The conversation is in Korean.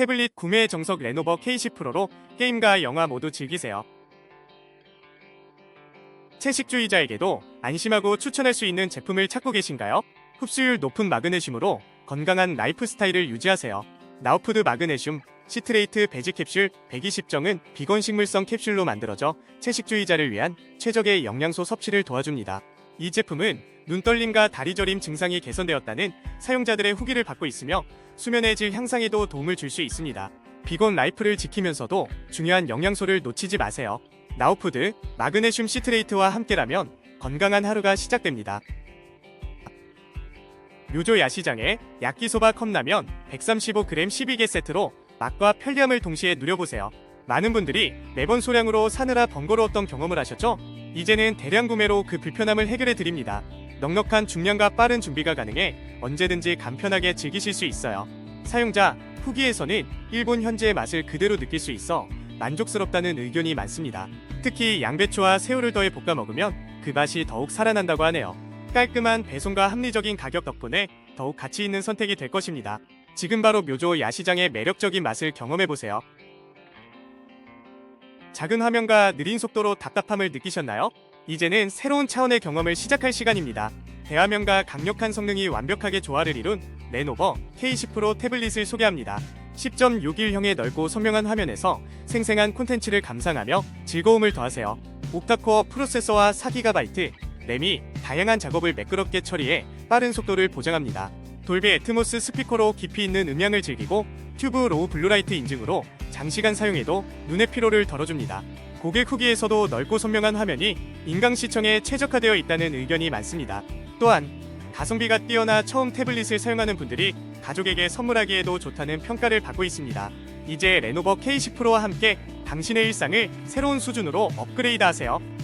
태블릿 구매 정석 레노버 K10 프로로 게임과 영화 모두 즐기세요. 채식주의자에게도 안심하고 추천할 수 있는 제품을 찾고 계신가요? 흡수율 높은 마그네슘으로 건강한 라이프 스타일을 유지하세요. 나우푸드 마그네슘 시트레이트 베지 캡슐 120정은 비건 식물성 캡슐로 만들어져 채식주의자를 위한 최적의 영양소 섭취를 도와줍니다. 이 제품은 눈떨림과 다리 저림 증상이 개선되었다는 사용자들의 후기를 받고 있으며 수면의 질 향상에도 도움을 줄 수 있습니다. 비건 라이프를 지키면서도 중요한 영양소를 놓치지 마세요. 나우푸드 마그네슘 시트레이트와 함께라면 건강한 하루가 시작됩니다. 묘조 야시장에 야끼소바 컵라면 135g 12개 세트로 맛과 편리함을 동시에 누려보세요. 많은 분들이 매번 소량으로 사느라 번거로웠던 경험을 하셨죠? 이제는 대량 구매로 그 불편함을 해결해 드립니다. 넉넉한 중량과 빠른 준비가 가능해 언제든지 간편하게 즐기실 수 있어요. 사용자 후기에서는 일본 현지의 맛을 그대로 느낄 수 있어 만족스럽다는 의견이 많습니다. 특히 양배추와 새우를 더해 볶아 먹으면 그 맛이 더욱 살아난다고 하네요. 깔끔한 배송과 합리적인 가격 덕분에 더욱 가치 있는 선택이 될 것입니다. 지금 바로 묘조 야시장의 매력적인 맛을 경험해 보세요. 작은 화면과 느린 속도로 답답함을 느끼셨나요? 이제는 새로운 차원의 경험을 시작할 시간입니다. 대화면과 강력한 성능이 완벽하게 조화를 이룬 레노버 K10 프로 태블릿을 소개합니다. 10.61형의 넓고 선명한 화면에서 생생한 콘텐츠를 감상하며 즐거움을 더하세요. 옥타코어 프로세서와 4GB, 램이 다양한 작업을 매끄럽게 처리해 빠른 속도를 보장합니다. 돌비 애트모스 스피커로 깊이 있는 음향을 즐기고 튜브 로우 블루라이트 인증으로 장시간 사용해도 눈의 피로를 덜어줍니다. 고객 후기에서도 넓고 선명한 화면이 인강 시청에 최적화되어 있다는 의견이 많습니다. 또한 가성비가 뛰어나 처음 태블릿을 사용하는 분들이 가족에게 선물하기에도 좋다는 평가를 받고 있습니다. 이제 레노버 K10 프로와 함께 당신의 일상을 새로운 수준으로 업그레이드 하세요.